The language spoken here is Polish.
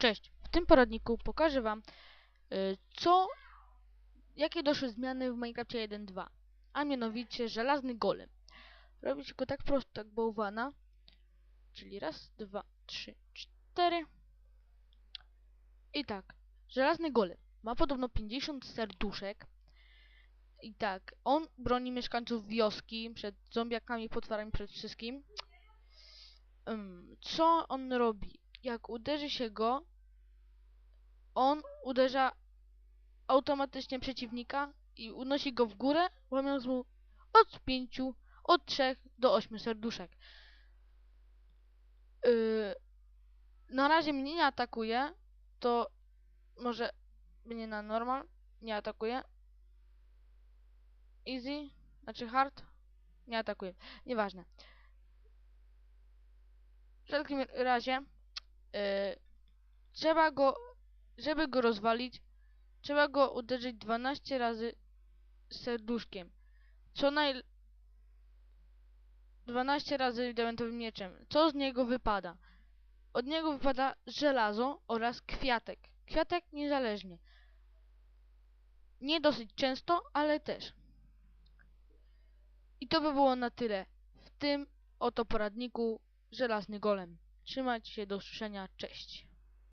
Cześć, w tym poradniku pokażę Wam, y, co, jakie doszły zmiany w Minecrafcie 1.2, a mianowicie żelazny golem. Robi się go tak prosto jak bałwana, czyli raz, dwa, trzy, cztery. I tak, żelazny golem ma podobno 50 serduszek. I tak, on broni mieszkańców wioski przed zombiakami, potwarami, przed wszystkim. Co on robi? Jak uderzy się go, on uderza automatycznie przeciwnika i unosi go w górę, łamiąc mu od 5, od 3 do 8 serduszek. Yy, na razie mnie nie atakuje, to może mnie na normal nie atakuje. Easy, znaczy hard, nie atakuje. Nieważne. W wszelkim razie yy, trzeba go żeby go rozwalić, trzeba go uderzyć 12 razy serduszkiem. Co naj... 12 razy diamentowym mieczem. Co z niego wypada? Od niego wypada żelazo oraz kwiatek. Kwiatek niezależnie. Nie dosyć często, ale też. I to by było na tyle w tym oto poradniku Żelazny Golem. Trzymajcie się, do usłyszenia, cześć.